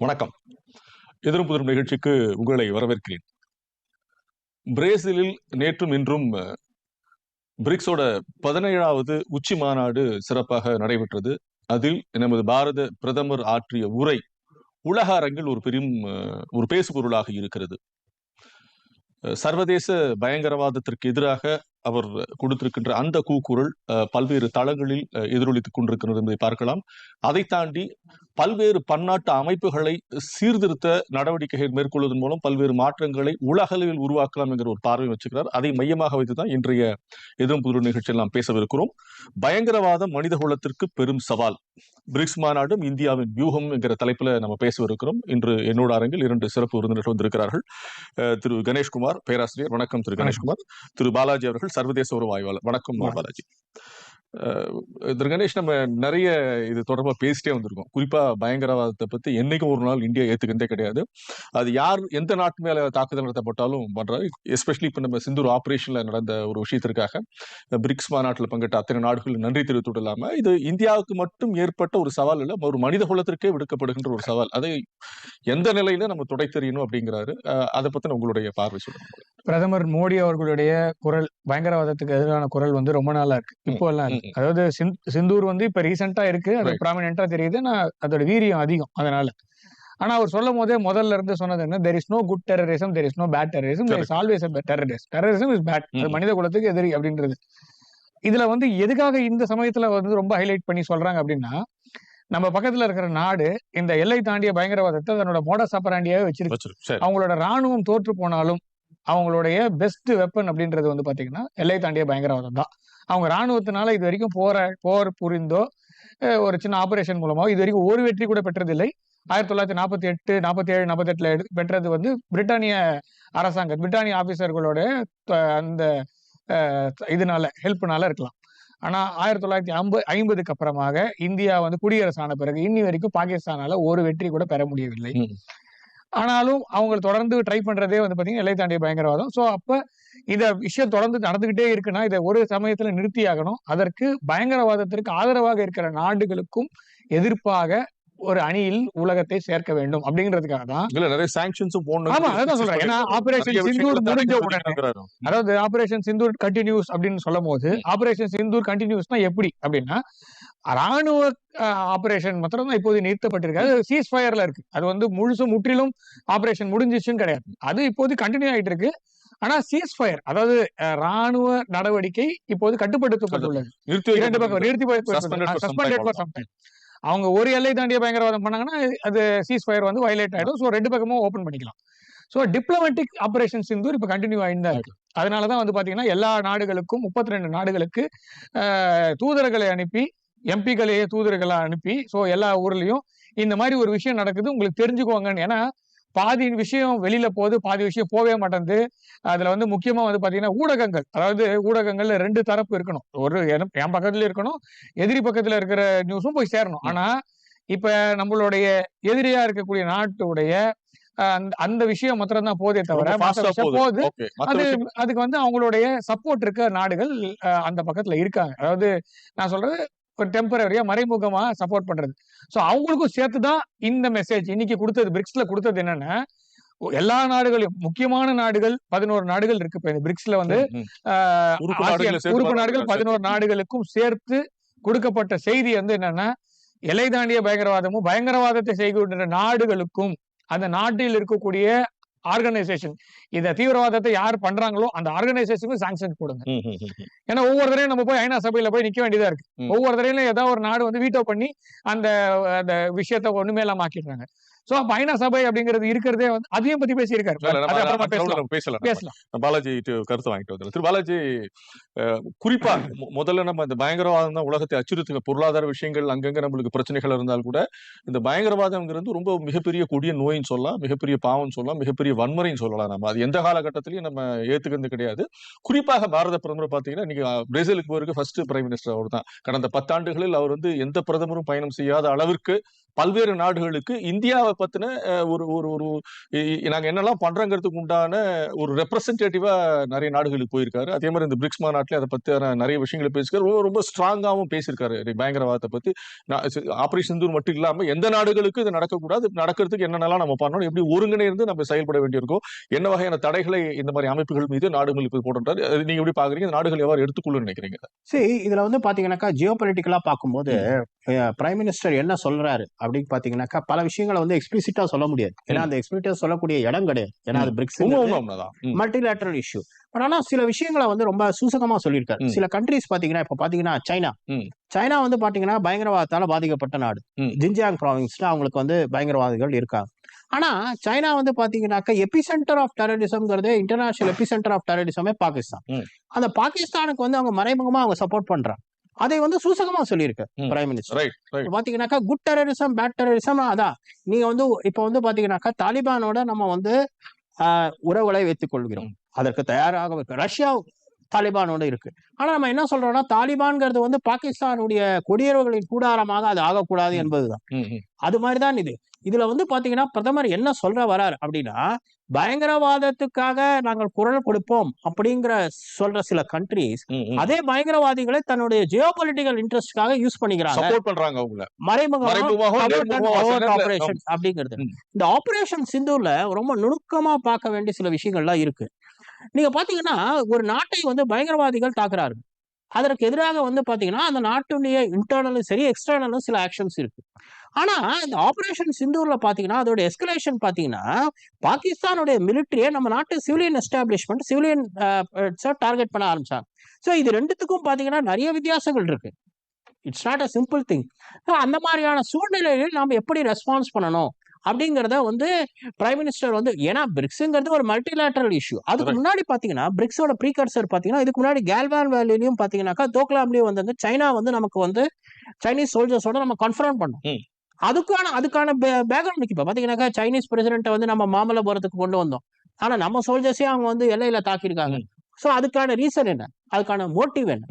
வணக்கம். எதிரும் புதிரும் நிகழ்ச்சிக்கு உங்களை வரவேற்கிறேன். பிரேசிலில் நேற்றும் இன்றும் பிரிக்ஸோட பதினேழாவது உச்சி மாநாடு சிறப்பாக நடைபெற்றது. அதில் நமது பாரத பிரதமர் ஆற்றிய உரை உலக அரங்கில் ஒரு பெரும் ஒரு பேசுபொருளாக இருக்கிறது. சர்வதேச பயங்கரவாதத்திற்கு எதிராக அவர் கொடுத்திருக்கின்ற அந்த கூக்குரல் அஹ், பல்வேறு தளங்களில் எதிரொலித்துக் கொண்டிருக்கிறது என்பதை பார்க்கலாம். அதை தாண்டி பல்வேறு பன்னாட்டு அமைப்புகளை சீர்திருத்த நடவடிக்கைகள் மேற்கொள்வதன் மூலம் பல்வேறு மாற்றங்களை உலக அளவில் உருவாக்கலாம் என்கிற ஒரு பார்வை வச்சுக்கிறார் அதை மையமாக வைத்துதான் இன்றைய எதிரும் புது நிகழ்ச்சியில் நாம் பேசவிருக்கிறோம். பயங்கரவாதம் மனித குலத்திற்கு பெரும் சவால். பிரிக்ஸ் மாநாடும் இந்தியாவின் வியூகம் என்கிற தலைப்புல நம்ம பேசவிருக்கிறோம். இன்று என்னோட அரங்கில் இரண்டு சிறப்பு விருந்தினர்கள் வந்திருக்கிறார்கள். திரு கணேஷ்குமார் பேராசிரியர். வணக்கம் திரு கணேஷ்குமார். திரு பாலாஜி அவர்கள் சர்வதேச உறவு ஆய்வாளர் வணக்கம். பாலாஜி. அஹ், திரு கணேஷ் நம்ம நிறைய இது தொடர்பா பேசிட்டே வந்திருக்கோம். குறிப்பா பயங்கரவாதத்தை பத்தி என்னைக்கும் ஒரு நாள் இந்தியா ஏத்துக்கிட்டே கிடையாது. அது யார் எந்த நாட்டு மேல தாக்குதல் நடத்தப்பட்டாலும் பண்றாரு. எஸ்பெஷலி இப்ப நம்ம சிந்தூர் ஆபரேஷன்ல நடந்த ஒரு விஷயத்திற்காக பிரிக்ஸ் மாநாட்டில் பங்கேற்ற அத்தனை நாடுகள் நன்றி தெரிவித்து இல்லாம இது இந்தியாவுக்கு மட்டும் ஏற்பட்ட ஒரு சவால் இல்ல ஒரு மனித குலத்திற்கே விடுக்கப்படுகின்ற ஒரு சவால். அதை எந்த நிலையில நம்ம துடை தெரியணும் அப்படிங்கிறாரு. அதை பத்தின உங்களுடைய பார்வை சொல்லுங்க. பிரதமர் மோடி அவர்களுடைய குரல் பயங்கரவாதத்துக்கு எதிரான குரல் வந்து ரொம்ப நாளா இருக்கு. இப்போ எல்லாம். அதாவது சிந்த்- சிந்தூர் வந்து இப்ப ரீசெண்டா இருக்கு. அது. ப்ராமினென்டா தெரியுது. நான் அதோட வீரியம் அதிகம் அதனால. ஆனா அவர் சொல்லும் போதே முதல்ல இருந்து சொன்னது என்ன? There is no good terrorism there is no bad terrorism there is always terrorism terrorism is bad அது. மனித குலத்துக்கு எதிரி அப்படின்றது. இதுல வந்து எதுக்காக இந்த சமயத்துல வந்து ரொம்ப ஹைலைட் பண்ணி சொல்றாங்க அப்படின்னா நம்ம பக்கத்துல இருக்கிற நாடு இந்த எல்லை தாண்டிய பயங்கரவாதத்தை தன்னோட மோடஸ் ஆப்பராண்டியாவே வச்சிருக்கு. வச்சிரு. சரி. அவங்களோட ராணுவம் தோற்று போனாலும் அவங்களுடைய பெஸ்ட் வெப்பன் அப்படின்றது வந்து பாத்தீங்கன்னா எல்லை தாண்டிய பயங்கரவாதம் தான். அவங்க ராணுவத்தினால இது வரைக்கும் போற போர் புரிந்தோ ஒரு சின்ன ஆபரேஷன் மூலமோ இது வரைக்கும் ஒரு வெற்றி கூட பெற்றதில்லை. ஆயிரத்தி தொள்ளாயிரத்தி நாற்பத்தி எட்டு நாற்பத்தி ஏழு நாற்பத்தி எட்டுல பெற்றது வந்து பிரிட்டானிய அரசாங்கம் பிரிட்டானிய ஆபீசர்களோட அந்த இதனால ஹெல்ப்னால இருக்கலாம். ஆனா ஆயிரத்தி தொள்ளாயிரத்தி ஐம்பது ஐம்பதுக்கு அப்புறமாக இந்தியா வந்து குடியரசான பிறகு இன்னி வரைக்கும் பாகிஸ்தானால ஒரு வெற்றி கூட பெற முடியவில்லை. ஆனாலும் அவங்க தொடர்ந்து ட்ரை பண்றதே வந்து பாத்தீங்கன்னா எல்லை தாண்டிய பயங்கரவாதம். சோ அப்ப இத விஷயம் தொடர்ந்து நடந்துகிட்டே இருக்குன்னா இதை ஒரு சமயத்துல நிறுத்தி ஆகணும். அதற்கு பயங்கரவாதத்திற்கு ஆதரவாக இருக்கிற நாடுகளுக்கும் எதிர்ப்பாக ஒரு அணியில் உலகத்தை சேர்க்க வேண்டும் அப்படிங்கிறதுக்காக தான். இல்ல நிறைய சாங்ஷன்ஸும் போடணும் ஆமா, அதான் சொல்றேன். ஏன்னா, Operation சிந்தூர் முடிஞ்ச உடனே அதாவது ஆபரேஷன் சிந்தூர் கண்டினியூஸ் அப்படின்னு சொல்லும் போது ஆபரேஷன் சிந்தூர் கண்டினியூஸ்னா எப்படி அப்படின்னா ராணுவ ஆபரேஷன் மாத்திரம் தான் இப்போது நிறுத்தப்பட்டிருக்கு. அது சீஸ் ஃபயர்ல இருக்கு. அது வந்து முழுசும் முற்றிலும் ஆபரேஷன் முடிஞ்சிச்சுன்னு கிடையாது. அது இப்போது கண்டினியூ ஆயிட்டு இருக்கு ஆனா சீஸ் ஃபயர் அதாவது ராணுவ நடவடிக்கை இப்போது கட்டுப்படுத்தப்பட்டுள்ளது. இரண்டு பக்கம் நிறுத்தி அவங்க ஒரு எல்லை தாண்டிய பயங்கரவாதம் பண்ணாங்கன்னா அது சீஸ் ஃபயர் வந்து வயலேட் ஆயிடும். ஸோ ரெண்டு பக்கமும் ஓபன் பண்ணிக்கலாம். ஸோ டிப்ளமேட்டிக் ஆபரேஷன் சிந்தூர் இப்போ கண்டினியூ ஆயிட்டு தான் இருக்கு. அதனால தான் வந்து பாத்தீங்கன்னா எல்லா நாடுகளுக்கும் முப்பத்தி ரெண்டு நாடுகளுக்கு தூதர்களை அனுப்பி எம்பிகளையே தூதர்களை அனுப்பி ஸோ எல்லா ஊர்லயும் இந்த மாதிரி ஒரு விஷயம் நடக்குது உங்களுக்கு தெரிஞ்சுக்கோங்கன்னு. ஏன்னா பாதி விஷயம் வெளியில போகுது பாதி விஷயம் போகவே மாட்டேங்குது. அதுல வந்து முக்கியமா வந்து பாத்தீங்கன்னா ஊடகங்கள். அதாவது ஊடகங்கள்ல ரெண்டு தரப்பு இருக்கணும். ஒரு என் பக்கத்துல இருக்கணும் எதிரி பக்கத்துல இருக்கிற நியூஸும் போய் சேரணும். ஆனா இப்ப நம்மளுடைய எதிரியா இருக்கக்கூடிய நாட்டுடைய அந்த அந்த விஷயம் மாத்திரம் தான் போதே தவிர போகுது. அது அதுக்கு வந்து அவங்களுடைய சப்போர்ட் இருக்க நாடுகள் அந்த பக்கத்துல இருக்காங்க. அதாவது நான் சொல்றது ஒரு டெம்பரரியா மறைமுகமா சப்போர்ட் பண்றது. சோ அவங்களுக்கும் சேர்த்து தான் இந்த மெசேஜ் இன்னைக்கு கொடுத்தது பிரிக்ஸ்ல கொடுத்தது என்னன்னா எல்லா நாடுகளையும் முக்கியமான நாடுகள் பதினோரு நாடுகள் இருக்கு. இப்ப இந்த பிரிக்ஸ்ல வந்து உறுப்பு நாடுகளை பதினோரு நாடுகள் நாடுகள் பதினோரு நாடுகளுக்கும் சேர்த்து கொடுக்கப்பட்ட செய்தி வந்து என்னன்னா எல்லை தாண்டிய பயங்கரவாதமும் பயங்கரவாதத்தை செய்கின்ற நாடுகளுக்கும் அந்த நாட்டில் இருக்கக்கூடிய ஆர்கனைசேஷன். இந்த தீவிரவாதத்தை யார் பண்றாங்களோ அந்த ஆர்கனைசேஷனுக்கு சாங்ஷன் போடுங்க ஏன்னா ஒவ்வொரு தடவையும் நம்ம போய் ஐநா சபையில போய் நிக்க வேண்டியதா இருக்கு. ஒவ்வொரு தடவையிலும் ஏதாவது ஒரு நாடு வந்து வீட்டோ பண்ணி அந்த அந்த விஷயத்த ஒண்ணுமே இல்லாம ஆக்கிடுறாங்க. சோ ஐநா சபை அப்படிங்கிறது இருக்கிறதே வந்து அதையும் பத்தி பேசியிருக்காரு. பேசலாம். பேசலாம். பாலாஜி கருத்து வாங்கிட்டு வந்துடுறேன். திரு பாலாஜி குறிப்பா முதல்ல நம்ம இந்த பயங்கரவாதம் தான் உலகத்தை அச்சுறுத்துங்க. பொருளாதார விஷயங்கள் அங்கங்க நம்மளுக்கு பிரச்சனைகள் இருந்தால் கூட இந்த பயங்கரவாதம்ங்கிறது ரொம்ப மிகப்பெரிய கொடிய நோயின்னு சொல்லலாம் மிகப்பெரிய பாவம்னு சொல்லலாம் மிகப்பெரிய வன்முறைன்னு சொல்லலாம் நம்ம. அது எந்த காலகட்டத்திலயும் நம்ம ஏத்துக்கிறது கிடையாது. குறிப்பாக பாரத பிரதமர் பாத்தீங்கன்னா இன்னைக்கு பிரேசிலுக்கு போயிருக்கு ஃபர்ஸ்ட் பிரைம் மினிஸ்டர் அவர் தான் கடந்த பத்தாண்டுகளில் அவர் வந்து எந்த பிரதமரும் பயணம் செய்யாத அளவிற்கு பல்வேறு நாடுகளுக்கு இந்தியாவை பத்தின அஹ், ஒரு ஒரு ஒரு இ- இ- நாங்க என்னெல்லாம் பண்றோங்கிறதுக்கு உண்டான ஒரு ரெப்ரசன்டேட்டிவா நிறைய நாடுகளுக்கு போயிருக்காரு. அதே மாதிரி இந்த பிரிக்ஸ் மாநாட்டில் அதை பத்தின நிறைய விஷயங்களை பேசியிருக்காரு. ரொம்ப ரொம்ப ஸ்ட்ராங்காகவும் பேசியிருக்காரு. பயங்கரவாதத்தை பத்தி. ஆபரேஷன் சிந்தூர் மட்டும் இல்லாம எந்த நாடுகளுக்கு இது நடக்கக்கூடாது. நடக்கிறதுக்கு என்னென்னலாம் நம்ம பண்ணணும் எப்படி ஒருங்கிணைந்து நம்ம செயல்பட வேண்டியிருக்கோம் என்ன வகையான தடைகளை இந்த மாதிரி அமைப்புகள் மீது நாடுகள் இப்ப போடுறாரு அது நீங்க எப்படி பாக்குறீங்க இந்த நாடுகள் எவ்வாறு எடுத்துக்கொள்ளுன்னு நினைக்கிறீங்க? சரி இதுல வந்து பாத்தீங்கன்னாக்கா ஜியோ பொலிட்டிக்கலா பார்க்கும்போது பிரைம் மினிஸ்டர் என்ன சொல்றாரு அப்படின்னு பாத்தீங்கன்னாக்கா பல விஷயங்களை வந்து எக்ஸ்பிளிசிட்டா சொல்ல முடியாது. ஏன்னா அந்த எக்ஸ்பிளிட்டா சொல்லக்கூடிய இடம் கிடையாது. ஏன்னா அது பிரிக்ஸ் மல்டிலேட்டரல் இஷ்யூ பட் ஆனா சில விஷயங்களை வந்து ரொம்ப சூசகமா சொல்லியிருக்காரு. சில கண்ட்ரிஸ் பாத்தீங்கன்னா இப்ப பாத்தீங்கன்னா சைனா. சைனா வந்து பாத்தீங்கன்னா பயங்கரவாதத்தால பாதிக்கப்பட்ட நாடு. ஜின்ஜியாங் ப்ராவின்ஸ்ல அவங்களுக்கு வந்து பயங்கரவாதிகள் இருக்காங்க. ஆனா சைனா வந்து பாத்தீங்கன்னாக்கா எபி சென்டர் ஆஃப் டெரரிசம்ங்கிறது இன்டர்நேஷனல் எபி சென்டர் ஆஃப் டெரரிசமே பாகிஸ்தான். அந்த பாகிஸ்தானுக்கு வந்து அவங்க மறைமுகமா அவங்க சப்போர்ட் பண்றாங்க. அதை வந்து சூசகமா சொல்லியிருக்கு. பிரைம் மினிஸ்டர் பாத்தீங்கன்னாக்கா குட் டெரரிசம் பேட் டெரரிசம் அதான் நீங்க வந்து இப்ப வந்து பாத்தீங்கன்னாக்கா தாலிபானோட நம்ம வந்து ஆஹ், உறவுகளை வைத்துக் கொள்கிறோம். அதற்கு தயாராக இருக்கு. ரஷ்யா தாலிபானோட இருக்கு. ஆனா நம்ம என்ன சொல்றோம்னா தாலிபான்ங்கிறது வந்து பாகிஸ்தானுடைய குடியரவுகளின் கூடாரமாக அது ஆகக்கூடாது. என்பதுதான். அது மாதிரிதான் இது. இதுல வந்து பாத்தீங்கன்னா பிரதமர் என்ன சொல்ற வரார் அப்படின்னா பயங்கரவாதத்துக்காக நாங்கள் குரல் கொடுப்போம் அப்படிங்கிற சொல்ற சில கண்ட்ரிஸ். அதே பயங்கரவாதிகளை தன்னுடைய ஜியோ பொலிட்டிக்கல் இன்ட்ரெஸ்ட்காக யூஸ் பண்ணிக்கிறாங்க அப்படிங்கிறது. இந்த ஆபரேஷன் சிந்தூர்ல ரொம்ப நுணுக்கமா பார்க்க வேண்டிய சில விஷயங்கள்லாம் இருக்கு. நீங்க பாத்தீங்கன்னா ஒரு நாட்டை வந்து பயங்கரவாதிகள் தாக்குறாரு. அதற்கு எதிராக வந்து பாத்தீங்கன்னா அந்த நாட்டுடைய இன்டர்னலும் சரி எக்ஸ்டர்னலும் சில ஆக்ஷன்ஸ் இருக்கு. ஆனா இந்த ஆபரேஷன் சிந்தூர்ல பாத்தீங்கன்னா அதோட எஸ்கலேஷன் பாத்தீங்கன்னா பாகிஸ்தானுடைய மிலிட்டரியை நம்ம நாட்டு சிவிலியன் எஸ்டாப்ளிஷ்மெண்ட் சிவிலியன் டார்கெட் பண்ண ஆரம்பிச்சாங்க. ஸோ இது ரெண்டுத்துக்கும் பாத்தீங்கன்னா நிறைய வித்தியாசங்கள் இருக்கு. It's not a simple thing அந்த மாதிரியான சூழ்நிலையில் நாம் எப்படி ரெஸ்பான்ஸ் பண்ணணும்? அப்படிங்கிறத வந்து பிரைம் மினிஸ்டர் வந்து ஏன்னா பிரிக்ஸுங்கிறது ஒரு மல்டிலேட்டரல் இஷ்யூ அதுக்கு. முன்னாடி பாத்தீங்கன்னா பிரிக்ஸோட ப்ரீகர்சர் பாத்தீங்கன்னா இதுக்கு முன்னாடி கேல்வான் வேலிலையும் பாத்தீங்கன்னாக்கா தோக்லாம்லயும் வந்து சைனா வந்து நமக்கு வந்து சைனீஸ் சோல்ஜர்ஸோட நம்ம கன்ஃபரண்ட் பண்ணோம். அதுக்கான அதுக்கான பேக்ரவுண்ட் இப்ப பாத்தீங்கன்னாக்கா சைனீஸ் பிரசிடென்ட்டை வந்து நம்ம மாமல்லபுரத்துக்கு கொண்டு வந்தோம் ஆனா நம்ம சோல்ஜர்ஸே அவங்க வந்து எல்லையில தாக்கியிருக்காங்க. சோ அதுக்கான ரீசன் என்ன அதுக்கான மோட்டிவ் என்ன.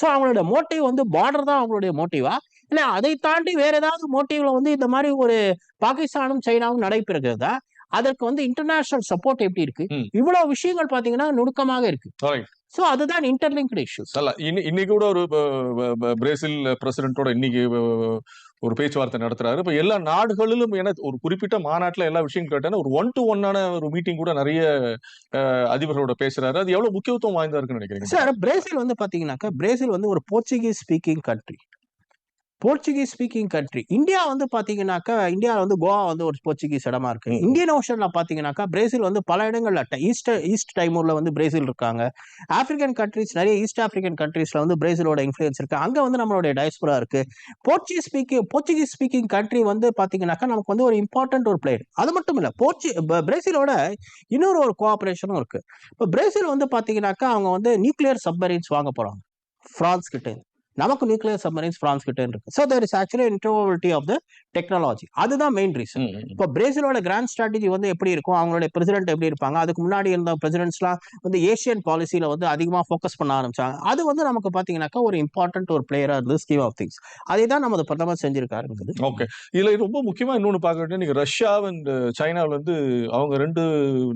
சோ அவங்களோட மோட்டிவ் வந்து பார்டர் தான் அவங்களுடைய மோட்டிவா இல்ல அதை தாண்டி வேற ஏதாவது மோட்டிவ்ல வந்து இந்த மாதிரி ஒரு பாகிஸ்தானும் சைனாவும் நடைபெறுகிறதா? அதற்கு வந்து இன்டர்நேஷனல் சப்போர்ட் எப்படி இருக்கு. இவ்வளவு விஷயங்கள் பாத்தீங்கன்னா நுணுக்கமாக இருக்கு. சோ அதுதான் இன்டர்லிங்க்டு இஷ்யூஸ் அல்ல இன்னி- இன்னைக்கு கூட ஒரு பிரேசில் பிரசிடென்ட்டோட இன்னைக்கு ஒரு பேச்சுவார்த்தை நடத்துறாரு. இப்ப எல்லா நாடுகளிலும் என ஒரு குறிப்பிட்ட மாநாட்டுல எல்லா விஷயம் கேட்டேன்னா ஒரு ஒன் டு ஒன்னான ஒரு மீட்டிங் கூட நிறைய அதிபர்களோட பேசுறாரு. அது எவ்வளவு முக்கியத்துவம் வாய்ந்தா இருக்குன்னு நினைக்கிறீங்க? சார் பிரேசில் வந்து பாத்தீங்கன்னாக்கா பிரேசில் வந்து ஒரு Portuguese speaking country Portuguese speaking country India வந்து பார்த்தீங்கன்னாக்கா இந்தியாவில் வந்து கோவா வந்து ஒரு போர்ச்சுகீஸ் இடமா இருக்கு. இந்தியன் ஓஷனில் பார்த்தீங்கன்னாக்கா பிரேசில் வந்து பல இடங்கள்ல ஈஸ்ட் ஈஸ்ட் டைமூரில் வந்து பிரேசில் இருக்காங்க. ஆப்பிரிக்கன் கண்ட்ரிஸ் நிறைய ஈஸ்ட் ஆப்பிரிக்கன் கண்ட்ரீஸில் வந்து பிரேசிலோட இன்ஃப்ளூயன்ஸ் இருக்கு. அங்கே வந்து நம்மளுடைய டயஸ்பரா இருக்கு. Portuguese speaking Portuguese speaking country வந்து பார்த்தீங்கன்னாக்கா நமக்கு வந்து ஒரு இம்பார்ட்டன்ட் ஒரு பிளேயர் அது மட்டும் இல்லை போர்ச்சு பிரேசிலோட இன்னொரு ஒரு கோஆப்ரேஷனும் இருக்கு. இப்போ பிரேசில் வந்து பார்த்தீங்கன்னாக்கா அவங்க வந்து நியூக்ளியர் சப்மரீன்ஸ் வாங்க போகிறாங்க ஃப்ரான்ஸ் கிட்டே நமக்கு நியூக்ளியர் சப்மரீன்ஸ் பிரான்ஸ் கிட்ட இருக்கு. So there is actually interoperability of the technology அதுதான் மெயின் ரீசன். இப்போ பிரேசிலோட கிராண்ட் ஸ்ட்ராட்டஜி வந்து எப்படி இருக்கும்? அவங்களுடைய பிரசிடென்ட் எப்படி இருப்பாங்க? அதுக்கு முன்னாடி இருந்த பிரசிடென்ட்ஸ்லாம் வந்து ஏஷியன் பாலிசியில வந்து அதிகமாக ஃபோக்கஸ் பண்ண ஆரம்பிச்சாங்க. அது வந்து நமக்கு பாத்தீங்கன்னாக்கா ஒரு இம்பார்ட்டன்ட் ஒரு பிளேயரா இருந்தது ஸ்கீம் ஆஃப் திங்ஸ் அதை தான் நமது பிரதமர் செஞ்சிருக்காருங்கிறது ஓகே இதுல ரொம்ப முக்கியமா இன்னொன்னு பார்க்க வேண்டிய நீங்க ரஷ்யா அண்ட் சைனாவில் வந்து அவங்க ரெண்டு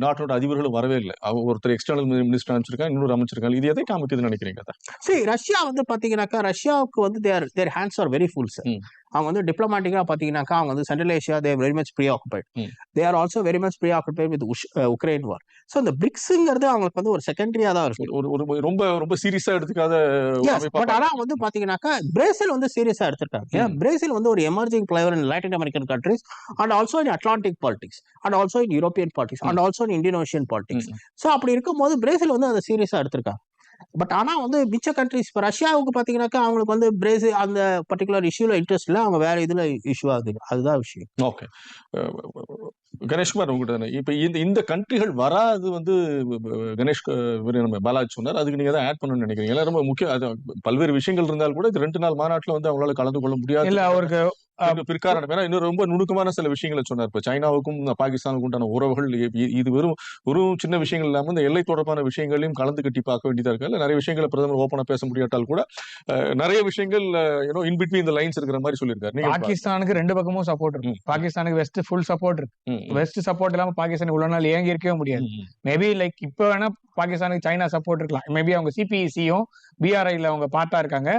நாட்டோட அதிபர்களும் வரவே இல்லை. அவங்க ஒருத்தர் எக்ஸ்டர்னல் மினிஸ்டர் அனுப்பிச்சிருக்காங்க இன்னொரு அமைச்சிருக்காங்க இது எதை காமிக்குதுன்னு நினைக்கிறீங்க? சரி ரஷ்யா வந்து பாத்தீங்கன்னாக்கா ரஷ்யாவுக்கு வந்து their their hands are very full sir. அவங்க வந்து டிப்ளமாட்டிக்கா பாத்தீங்கன்னாக்கா அவங்க வந்து central Asia they're very much preoccupied ம். They are also very much preoccupied with Ukraine war so இந்த பிரிக்ஸுங்கிறது அவங்களுக்கு வந்து ஒரு செகண்டரியா தான் இருக்கு ஒரு ரொம்ப ரொம்ப சீரியஸா எடுத்துக்காத பட் ஆனா வந்து பாத்தீங்கன்னாக்கா பிரேசில் வந்து சீரியஸா எடுத்திருக்காங்க. ஏன்னா பிரேசில் வந்து ஒரு emerging player in Latin American countries and also in Atlantic politics and also in European politics and also in Indian Ocean politics so அப்படி இருக்கும்போது பிரேசில் வந்து அதை சீரியஸா எடுத்திருக்காங்க பட் ஆனா வந்து மிச்ச கண்ட்ரிஸ் இப்போ ரஷ்யாவுக்கு பாத்தீங்கன்னாக்கா அவங்களுக்கு வந்து பிரேசில் அந்த பர்டிகுலர் இஷ்யூல இன்ட்ரெஸ்ட் இல்லை. அவங்க வேற இதுல இஷ்யூ ஆகுது. அதுதான் விஷயம். ஓகே கணேஷ்குமார் உங்ககிட்ட இப்ப இந்த இந்த கண்ட்ரிகள் வராது வந்து கணேஷ் நம்ம பாலாஜி சொன்னார். அதுக்கு நீங்க தான் ஆட் பண்ணணும்னு நினைக்கிறீங்க. எல்லாம் ரொம்ப முக்கியம் அது பல்வேறு விஷயங்கள் இருந்தால் கூட இது ரெண்டு நாள் மாநாட்டுல வந்து அவங்களால கலந்து கொள்ள முடியாது. இல்ல அவருக்கு பிற்காரணம். ஏன்னா இன்னும் ரொம்ப நுணுக்கமான சில விஷயங்களை சொன்னார். இப்ப சைனாவுக்கும் பாகிஸ்தானுக்கும் உண்டான உறவுகள் இது வெறும் வெறும் சின்ன விஷயங்கள் இல்லாம இந்த எல்லை தொடர்பான விஷயங்களையும் கலந்து கட்டி பார்க்க வேண்டியதா இருக்கு. நிறைய விஷயங்களை பிரதமர் ஓப்பனா பேச முடியாட்டால் கூட நிறைய விஷயங்கள் யூனோ இன் பிட்வீன் இந்த லைன்ஸ் இருக்கிற மாதிரி சொல்லியிருக்காரு. பாகிஸ்தானுக்கு ரெண்டு பக்கமும் சப்போர்ட் இருக்கு. பாகிஸ்தானுக்கு வெஸ்ட் ஃபுல் சப்போர்ட் இருக்கு. வெஸ்ட் சப்போர்ட் இல்லாம பாகிஸ்தான் இவ்வளவு நாள் ஏங்கி இருக்கவே முடியாது. மேபி லைக் இப்ப வேணா பாகிஸ்தானுக்கு சைனா சப்போர்ட் இருக்கலாம். மேபி அவங்க சிபிஇசியும் பிஆர்ஐல அவங்க பார்ட்டா இருக்காங்க.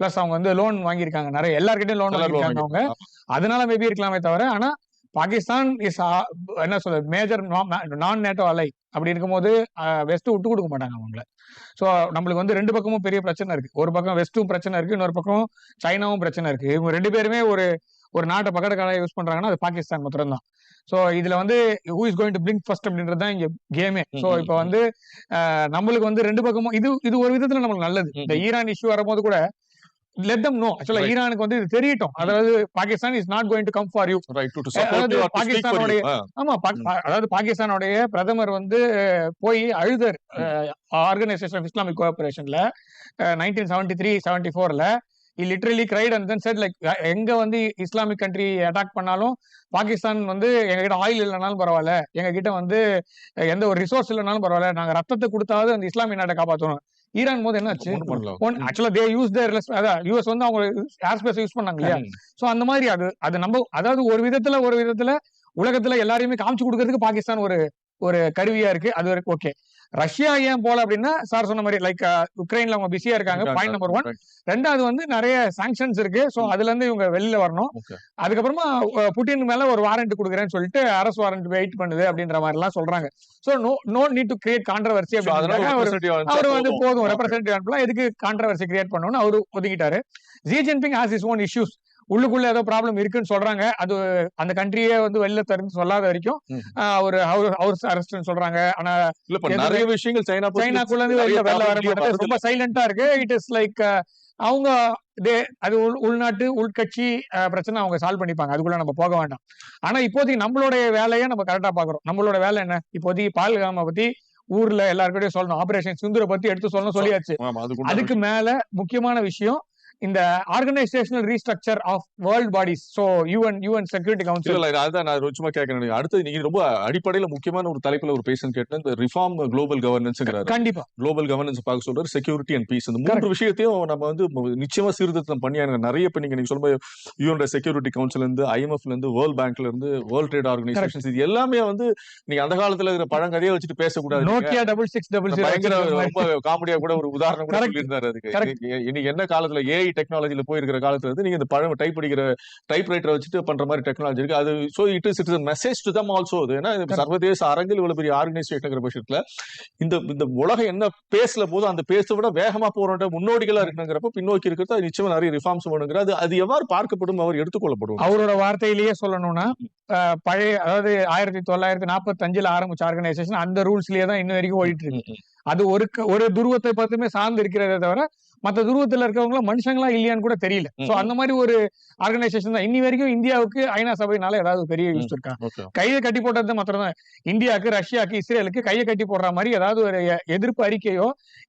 பிளஸ் அவங்க வந்து லோன் வாங்கியிருக்காங்க. நிறைய எல்லார்கிட்டயும் லோன் வாங்கியிருக்காங்க அவங்க. அதனால மேபி இருக்கலாமே தவிர ஆனா பாகிஸ்தான் இஸ் என்ன சொல்ற மேஜர் நான் நேட்டோ அலை அப்படி இருக்கும்போது வெஸ்ட் விட்டு கொடுக்க மாட்டாங்க அவங்கள. ஸோ நம்மளுக்கு வந்து ரெண்டு பக்கமும் பெரிய பிரச்சனை இருக்கு. ஒரு பக்கம் வெஸ்ட்டும் பிரச்சனை இருக்கு. இன்னொரு பக்கம் சைனாவும் பிரச்சனை இருக்கு. இவங்க ரெண்டு பேருமே ஒரு ஒரு நாட்டை பக்கத்து யூஸ் பண்றாங்கன்னா அது பாகிஸ்தான் மாத்திரம் தான் ஸோ இதுல வந்து who is going to blink first அப்படின்றது தான் இங்க கேமே ஸோ இப்போ வந்து நம்மளுக்கு வந்து ரெண்டு பக்கமும் இது இது ஒரு விதத்துல நம்மளுக்கு நல்லது. இந்த ஈரான் இஷ்யூ வரும்போது கூட லெட் தம் நோ ஆக்சுவலா. ஈரானுக்கு வந்து இது தெரியட்டும். அதாவது Pakistan is not going to come for you. பாகிஸ்தானுடைய- ஆமா அதாவது பாகிஸ்தானுடைய பிரதமர் வந்து போய் அழுதர். ஆர்கனைசேஷன் ஆஃப் இஸ்லாமிக் கோஆபரேஷன்ல நைன்டீன் செவன்டி த்ரீ செவன்டி ஃபோர்ல literally cried and then said like எங்க வந்து இஸ்லாமிக் கண்ட்ரி அட்டாக் பண்ணாலும் பாகிஸ்தான் வந்து எங்க கிட்ட ஆயில் இல்லைனாலும் பரவாயில்ல. எங்க கிட்ட வந்து எந்த ஒரு ரிசோர்ஸ் இல்லைனாலும் பரவாயில்ல. நாங்க ரத்தத்தை கொடுத்தாவது அந்த இஸ்லாமிய நாட்டை காப்பாற்றணும் ஈரான் போது பண்ணல. ஒன் ஆக்சுவலா தே யூஸ் தேர் அதான் யூஎஸ் வந்து அவங்க ஏர் ஸ்பேஸ் யூஸ் பண்ணாங்க இல்லையா? சோ அந்த மாதிரி அது அது நம்ம அதாவது ஒரு விதத்துல ஒரு விதத்துல உலகத்துல எல்லாரையுமே காமிச்சு கொடுக்கறதுக்கு பாகிஸ்தான் ஒரு ஒரு கருவியா இருக்கு. அது வரைக்கும் ஓகே ரஷ்யா ஏன் போல அப்படின்னா சார் சொன்ன மாதிரி லைக் உக்ரைன்ல அவங்க பிஸியா இருக்காங்க பாயிண்ட் நம்பர் ஒன். ரெண்டாவது வந்து நிறைய சாங்ஷன்ஸ் இருக்கு. சோ அதுல இருந்து இவங்க வெளியில வரணும். அதுக்கப்புறமா புட்டின் மேல ஒரு வாரண்ட் கொடுக்குறேன்னு சொல்லிட்டு அரசு வாரண்ட் வெயிட் பண்ணுது அப்படின்ற மாதிரி எல்லாம் சொல்றாங்க so no no need to create controversy அவர் வந்து போதும். ரெப்ரசன்டேட்டிவ் எதுக்கு கான்ட்ரவர்சி கிரியேட் பண்ணணும்னு அவரு ஒதுக்கிட்டாரு. Xi Jinping has his own issues உள்ளுக்குள்ள ஏதோ ப்ராப்ளம் இருக்குன்னு சொல்றாங்க. அது அந்த கண்ட்ரியே வந்து வெளில தெரிஞ்சு சொல்லாத வரைக்கும் ஒரு ஹவுஸ் அரெஸ்ட்னு சொல்றாங்க. ஆனா நிறைய விஷயங்கள் சைனா சைனாக்குள்ள இருந்து வெளில வெளில வர மாட்டேங்குது. ரொம்ப சைலண்டா இருக்கு. இட் இஸ் லைக் அவங்க they- அது உள் உள்நாட்டு உள்கட்சி பிரச்சனை அவங்க சால்வ் பண்ணிப்பாங்க. அதுக்குள்ள நம்ம போக வேண்டாம். ஆனா இப்போதைக்கு நம்மளுடைய வேலையை நம்ம கரெக்டா பாக்குறோம் நம்மளோட வேலை என்ன? இப்போதைக்கு பால்காம பத்தி ஊர்ல எல்லாருக்கிட்டையும் சொல்லணும். ஆபரேஷன் சிந்துரை பத்தி எடுத்து சொல்லணும் சொல்லியாச்சு. அதுக்கு மேல முக்கியமான விஷயம் இந்த organisational restructure of world bodies so UN UN security council இல்ல அதுதான் நான் சும்மா கேட்கறேன். அடுத்து நீங்க ரொம்ப அடிப்படையில முக்கியமான ஒரு தலைப்புல ஒரு பேசன் கேட்டேன் இந்த ரிஃபார்ம் குளோபல் கவர்னன்ஸ்ங்கிறாரு கண்டிப்பா. குளோபல் கவர்னன்ஸ் பார்க்க சொல்றாரு செக்யூரிட்டி அண்ட் பீஸ் இந்த மூன்று விஷயத்தையும் நம்ம வந்து ம- நிச்சயமா சீர்திருத்தம் பண்ணியாங்க நிறைய இப்ப நீங்க நீங்க சொல்லும்போது யூஎன் செக்யூரிட்டி கவுன்சில் இருந்து ஐஎம்எஃப்ல இருந்து வேர்ல்ட் பேங்க்ல இருந்து வேர்ல்ட் ட்ரேட் ஆர்கனைசேஷன்ஸ் இது எல்லாமே வந்து நீங்க அந்த காலத்துல இருக்கிற பழங்கதையை வச்சுட்டு பேசக்கூடாது. நோக்கியா டபுள் சிக்ஸ் டபுள் பயங்கர ரொம்ப காமெடியா கூட ஒரு உதாரணம் கூட. சொல்லியிருந்தாரு அதுக்கு. இன்னைக்கு என்ன காலத்துல ஏஐ டெக்னாலஜில போயிருக்கிற காலத்துல இருந்து நீங்க இந்த பழம் டைப் அடிக்கிற டைப் ரைட்டரை வச்சுட்டு பண்ற மாதிரி டெக்னாலஜி இருக்கு. அது so it is it's message to them also அது ஏன்னா. சர்வதேச அரங்கில் இவ்வளவு பெரிய ஆர்கனைசேஷன் பட்சத்துல இந்த இந்த உலகம் என்ன பேசல போது அந்த பேச விட வேகமா போற முன்னோடிகளா இருக்கணுங்கிறப்ப பின்னோக்கி இருக்கிறது அது நிச்சயமா நிறைய ரிஃபார்ம்ஸ் வேணுங்கிற அது எவ்வாறு பார்க்கப்படும் அவர் எடுத்துக்கொள்ளப்படும்? அவரோட வார்த்தையிலேயே சொல்லணும்னா பழைய அதாவது ஆயிரத்தி தொள்ளாயிரத்தி நாற்பத்தி அஞ்சுல ஆரம்பிச்ச ஆர்கனைசேஷன் அந்த ரூல்ஸ்லயே தான் இன்ன வரைக்கும் ஓடிட்டு இருக்கு. அது ஒரு ஒரு துருவத்தை பார்த்துமே சார்ந்து இருக்கிறதே தவிர மத்த துருவத்துல இருக்கவங்க மனுஷங்களா இல்லையான்னு கூட தெரியல. ம். அந்த மாதிரி ஒரு ஆர்கனைசேஷன் தான். இன்னி வரைக்கும் இந்தியாவுக்கு ஐநா சபையினால ஏதாவது பெரிய யூஸ் இருக்கா? கையை கட்டி போட்டது மாத்திரம் தான் இந்தியாவுக்கு ரஷ்யாக்கு இஸ்ரேலுக்கு கையை கட்டி போடுற மாதிரி ஏதாவது ஒரு எதிர்ப்பு அறிக்கையோ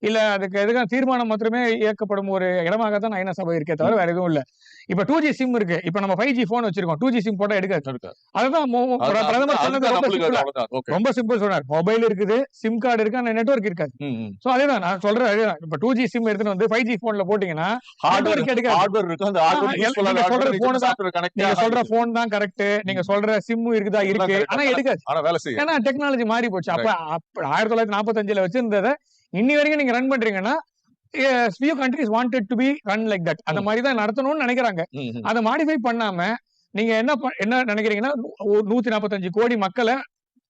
இல்ல அதுக்கு எதுக்காக தீர்மானம் மாத்திரமே இயக்கப்படும் ஒரு இடமாக தான் ஐநா சபை இருக்கே தவிர வேற எதுவும் இல்ல. இப்ப டூ ஜி சிம் இருக்கு. இப்ப நம்ம ஃபைவ் ஜி போன் வச்சிருக்கோம். டூ ஜி சிம் போட்டா எடுக்காது. அதுதான் பிரதமர் சொன்னது ரொம்ப சிம்பிள் சொன்னார். மொபைல் இருக்குது சிம் கார்டு இருக்கு ஆனா நெட்வொர்க் இருக்காது. சோ அதேதான். நான் சொல்றேன் அதேதான். இப்ப டூ ஜி சிம் எடுத்துட்டு வந்து ஃபைவ் ஜி போன்ல போட்டீங்கன்னா Hardware- நெட்வொர்க் எடுக்காது hardware இருக்கு. அந்த நீங்க சொல்ற இருக்கு. தான். நீங்க சொல்ற. போன் தான் கரெக்ட் நீங்க சொல்ற சிம் இருக்குதா இருக்கு. ஆனா எடுக்காது ஆனா வேலை செய்யும் ஏன்னா டெக்னாலஜி மாறி போச்சு அப்ப ஆயிரத்தி தொள்ளாயிரத்தி நாற்பத்தஞ்சுல வச்சிருந்ததை இன்னி வரைக்கும் நீங்க ரன் பண்றீங்கன்னா few countries wanted to be run like that அந்த. மாதிரி தான் நடத்தணும்னு நினைக்கிறாங்க. அதை மாடிஃபை பண்ணாம நீங்க என்ன என்ன நினைக்கிறீங்கன்னா நூத்தி நாற்பத்தஞ்சு கோடி மக்களை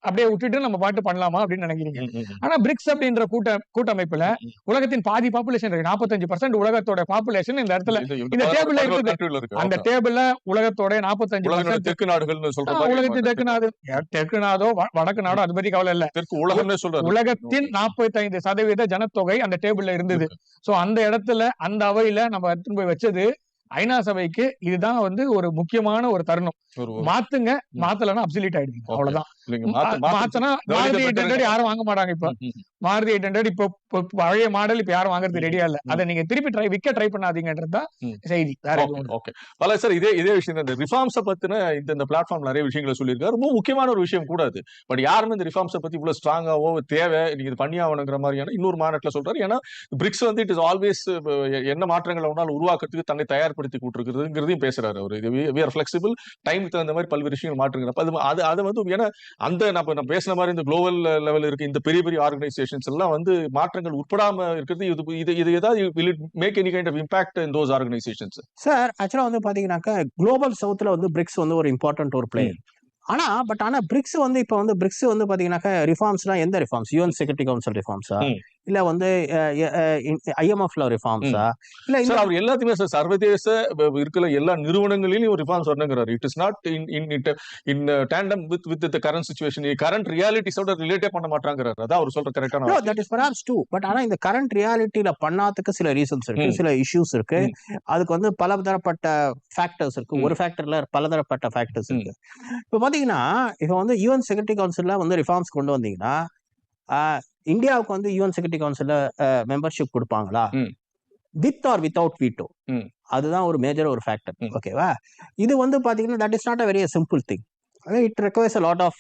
அப்படியே விட்டுட்டு நம்ம பாட்டு பண்ணலாமா அப்படின்னு நினைக்கிறீங்க. ஆனா பிரிக்ஸ் அப்படின்ற கூட்ட கூட்டமைப்புல உலகத்தின் பாதி பாப்புலேஷன் இருக்கு. நாற்பத்தஞ்சு பர்சன்ட் உலகத்தோட பாப்புலேஷன் இந்த இடத்துல இந்த இருக்குது. இருக்கு. அந்த. டேபிள்ல உலகத்தோட நாற்பத்தஞ்சு பர்சன்ட் தெற்கு நாடுகள்னு சொல்ற உலகத்தின் தெற்கு நாடு. தெற்கு நாடோ வடக்கு நாடோ அது பத்தி கவலை இல்ல. தெற்கு உலகம்னே சொல்றாரு. உலகத்தின் நாற்பத்தைந்து சதவீத ஜனத்தொகை அந்த டேபிள்ல இருந்தது. சோ அந்த இடத்துல அந்த அவையில நம்ம எடுத்துன்னு போய் வச்சது ஐநா சபைக்கு இதுதான் வந்து ஒரு முக்கியமான ஒரு தருணம். மாத்துங்க மாத்தலன்னா அப்சல்யூட் ஆயிடுங்க Okay. அவ்வளவுதான். மாத்தனா மாருதி எயிட் ஹண்ட்ரட் யாரும் வாங்க மாட்டாங்க இப்ப. மாருதி எயிட் ஹண்ட்ரட் இப்போ பழைய மாடல் இப்ப யாரும் வாங்குறது ரெடியா இல்ல. அதை நீங்க திருப்பி ட்ரை விக்க ட்ரை. செய்தி. ஓகே பல சார் இதே இதே விஷயம் தான். இந்த ரிஃபார்ம்ஸ பத்தின இந்த இந்த பிளாட்ஃபார்ம் நிறைய விஷயங்களை சொல்லியிருக்காரு. ரொம்ப முக்கியமான ஒரு விஷயம் கூட அது. பட் யாருமே இந்த ரிஃபார்ம்ஸை பத்தி இவ்வளவு ஸ்ட்ராங்காவோ தேவை நீங்க இது பண்ணி ஆகணுங்கிற மாதிரியான இன்னொரு மாநாட்டில் சொல்றாரு. ஏன்னா பிரிக்ஸ் வந்து இட் இஸ் ஆல்வேஸ் என்ன மாற்றங்களை வேணாலும் உருவாக்குறதுக்கு தன்னை தயார்படுத்தி கூட்டிருக்கிறதுங்கிறதையும் பேசுறாரு அவர். இது வி ஆர் ஃபிளெக்சிபிள் டைமுக்கு தகுந்த மாதிரி பல்வேறு விஷயங்கள் மாற்றுங்கிறப்ப அது அது அதை வந்து ஏன்னா அந்த நம்ம நம்ம பேசின மாதிரி இந்த குளோபல் லெவல் இருக்கு இந்த பெரிய பெரிய ஆர்கனைசேஷன்ஸ் எல்லாம் வந்து மாற்றங்கள் உட்படாம இருக்கிறது இது இது இது ஏதாவது will make any kind of impact in those organisations sir ஆக்சுவலா வந்து பாத்தீங்கன்னாக்கா குளோபல் சவுத்ல வந்து பிரிக்ஸ் வந்து ஒரு இம்பார்ட்டன்ட் ஒரு பிளேயர் ஆனா பட் ஆனா பிரிக்ஸ் வந்து இப்ப வந்து பிரிக்ஸ் வந்து பாத்தீங்கன்னாக்கா ரிஃபார்ம்ஸ்லாம் எந்த ரிஃபார்ம்ஸ் யூஎன் செக்யூரிட்டி கவுன்சில் ரிஃபார்ம்ஸா. இல்ல வந்து ஐஎம்எஃப்ல ரிஃபார்ம்ஸா இல்ல சார் அவர் எல்லாத்தையுமே சார் சர்வதேச இருக்கிற எல்லா நிறுவனங்களிலும் reforms வரணுங்கிறாரு. It is not in in it in tandem with with the current situation current ரியாலிட்டிஸோட ரிலேட்டே பண்ண மாட்டாங்கிறாரு. அதான் அவர் சொல்ற கரெக்டான that is perhaps too but ஆனா இந்த கரண்ட் ரியாலிட்டியில பண்ணாததுக்கு சில ரீசன்ஸ் இருக்கு. சில இஷ்யூஸ் இருக்கு. அதுக்கு வந்து பல தரப்பட்ட ஃபேக்டர்ஸ் இருக்கு. ஒரு ஃபேக்டர்ல பலதரப்பட்ட ஃபேக்டர்ஸ் இருக்கு. இப்போ பாத்தீங்கன்னா இப்போ வந்து யூஎன் செக்யூரிட்டி கவுன்சில்ல வந்து ரிஃபார்ம்ஸ் கொண்டு வந்தீங்கன்னா இந்தியாவுக்கு வந்து யூஎன் செக்யூரிட்டி கவுன்சில்ல மெம்பர்ஷிப் கொடுப்பாங்களா. With or without veto. அதுதான் ஒரு மேஜர் ஒரு ஃபேக்டர். ஓகேவா இது வந்து பாத்தீங்கன்னா that is not a very simple thing it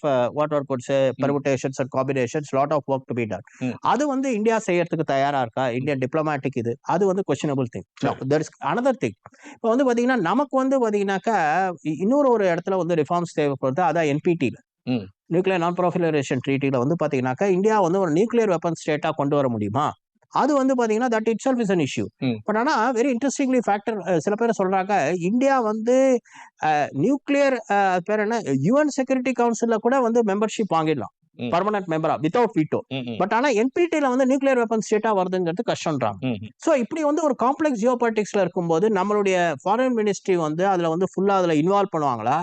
uh, what are could say permutations and combinations lot of work to be done. ம். அது வந்து இந்தியா செய்யறதுக்கு தயாரா இருக்கா? இந்தியன் டிப்ளமேட்டிக் இது. அது வந்து questionable thing. That is another thing இப்போ வந்து பாத்தீங்கன்னா நமக்கு வந்து பாத்தீங்கன்னாக்கா இன்னொரு ஒரு இடத்துல வந்து ரிஃபார்ம்ஸ் தேவைப்படுது. அதான் என்பிடியில். நியூக்ளியர் நான் ப்ராஃபிலரேஷன் ட்ரீட்டில வந்து பாத்தீங்கன்னாக்கா இந்தியா வந்து ஒரு நியூக்ளியர் வெப்பன் ஸ்டேட்டா கொண்டு வர முடியுமா? அது வந்து பாத்தீங்கன்னா that itself is an issue. But ஆனா வெரி இன்ட்ரெஸ்டிங்லி ஃபேக்டர் சில பேர் சொல்றாங்க இந்தியா வந்து நியூக்ளியர் பேர் என்ன? யுஎன் செக்யூரிட்டி கவுன்சில்ல கூட வந்து மெம்பர்ஷிப் வாங்கிடலாம். பர்மனன்ட் மெம்பரா வித்வுட் வீட்டோ பட் ஆனா என்பிடில வந்து நியூக்ளியர் வெப்பன் ஸ்டேட்டா வருதுங்கிறது கஷ்டம்ன்றாங்க. ஸோ இப்படி வந்து ஒரு காம்ப்ளெக்ஸ் ஜியோ பாலிட்டிக்ஸ்ல இருக்கும்போது நம்மளுடைய ஃபாரின் மினிஸ்ட்ரி வந்து அதுல வந்து ஃபுல்லா அதுல இன்வால்வ் பண்ணுவாங்களா?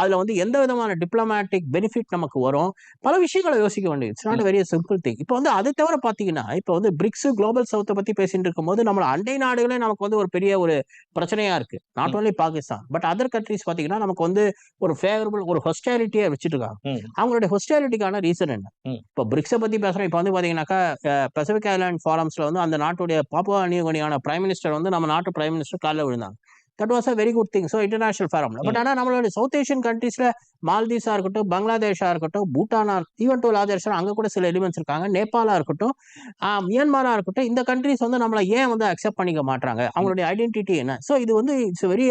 அதுல வந்து எந்த விதமான டிப்ளமேட்டிக் பெனிஃபிட் நமக்கு வரும்? பல விஷயங்களை யோசிக்க வேண்டியது. It's not very simple thing இப்போ வந்து அது தவிர பாத்தீங்கன்னா இப்போ வந்து பிரிக்ஸ் குளோபல் சவுத்தை பத்தி பேசிட்டு இருக்கும்போது நம்ம அண்டை நாடுகளே நமக்கு வந்து ஒரு பெரிய ஒரு பிரச்சனையா இருக்கு. Not only Pakistan but other countries பாத்தீங்கன்னா நமக்கு வந்து ஒரு ஃபேவரபிள் ஒரு ஹொஸ்டாலிட்டியை வச்சுட்டு இருக்காங்க. அவங்களுடைய ஹொஸ்டாலிட்டிக்கான ரீசன் என்ன. இப்போ பிரிக்ஸை பத்தி பேசுறோம். இப்போ வந்து பாத்தீங்கன்னாக்கா பசிபிக் ஐலாண்ட் ஃபாரம்ஸ்ல வந்து அந்த நாட்டுடைய பாப்புவா நியூகனியான பிரைம் மினிஸ்டர் வந்து நம்ம நாட்டு பிரைம் மினிஸ்டர் காலைல விழுந்தாங்க. That was a very good thing so international ஃபாரம்ல but ஆனால் நம்மளோட சவுத் ஏஷியன் கண்ட்ரீஸ்ல மால்தீவ்ஸா இருக்கட்டும் பங்களாதேஷா இருக்கட்டும் பூட்டானா ஈவன் டு லாஜர்ஷன் அங்க கூட சில எலிமெண்ட்ஸ் இருக்காங்க. நேபாளா இருக்கட்டும் மியான்மரா இருக்கட்டும் இந்த கண்ட்ரிஸ் வந்து நம்மளை ஏன் வந்து அக்செப்ட் பண்ணிக்க மாட்டாங்க அவங்களுடைய ஐடென்டிட்டி என்ன? ஸோ இது வந்து இட்ஸ் வெரி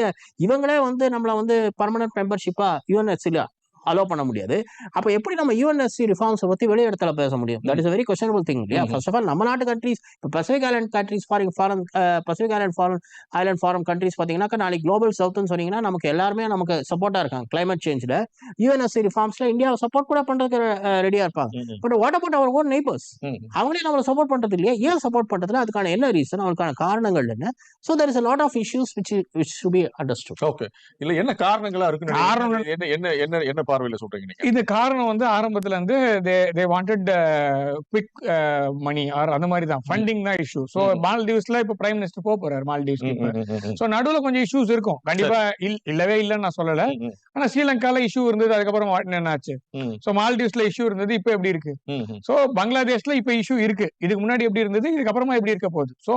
இவங்களே வந்து நம்மளை வந்து பர்மனன்ட் மெம்பர்ஷிப்பா யூஎன்எஸ்சில அலோவ் பண்ண முடியாது. அப்ப எப்படி நம்ம யூஎன்எஸ்சி ரிஃபார்ம்ஸை பத்தி வெளி இடத்துல பேச முடியும்? That is very questionable thing இல்லையா. ஃபர்ஸ்ட் ஆஃப் ஆல் நம்ம நாட்டு கண்ட்ரீஸ் இப்போ Pacific island countries foreign foreign Pacific island foreign island forum countries பார்த்தீங்கன்னா நாளைக்கு குளோபல் சவுத்னு சொன்னீங்கன்னா நமக்கு எல்லாருமே நமக்கு சப்போர்ட்டா இருக்காங்க கிளைமேட் சேஞ்சில் யூஎன்எஸ்சி ரிஃபார்ம்ஸ்ல இந்தியாவை சப்போர்ட் கூட பண்றதுக்கு ரெடியா இருப்பாங்க. But what about our own neighbours. அவங்களே நம்மளை சப்போர்ட் பண்றது இல்லையா? ஏன் சப்போர்ட் பண்றதுல அதுக்கான என்ன ரீசன் அவங்களுக்கான காரணங்கள் என்ன? So there is lot of issues which which should be understood. Okay இல்ல என்ன காரணங்களா இருக்குன்னு காரணங்கள்- என்ன என்ன என்ன பார்வையில சொல்றீங்க நீங்க? இது காரணம் வந்து ஆரம்பத்துல இருந்து they they wanted quick money or அந்த மாதிரி தான். ஃபண்டிங் தான் இஷ்யூ ஸோ. மால்டீவ்ஸ்ல இப்போ பிரைம் மினிஸ்டர் போக போறாரு மால்டீவ்ஸ்க்கு ம், இப்போ. ம், ம், ம், ஸோ நடுவுல கொஞ்சம் இஷ்யூஸ் இருக்கும். கண்டிப்பா இல் இல்லவே இல்லைன்னு நான் சொல்லல. ஆனா ஸ்ரீலங்கால இஷ்யூ இருந்தது அதுக்கப்புறம் என்னாச்சு ஸோ மால்டீவ்ஸ்ல இஷ்யூ இருந்தது இப்போ எப்படி இருக்கு. ஸோ பங்களாதேஷ்ல இப்போ இஷ்யூ இருக்கு. இதுக்கு முன்னாடி எப்படி இருந்தது இதுக்கப்புறமா எப்படி இருக்க போகுது? ஸோ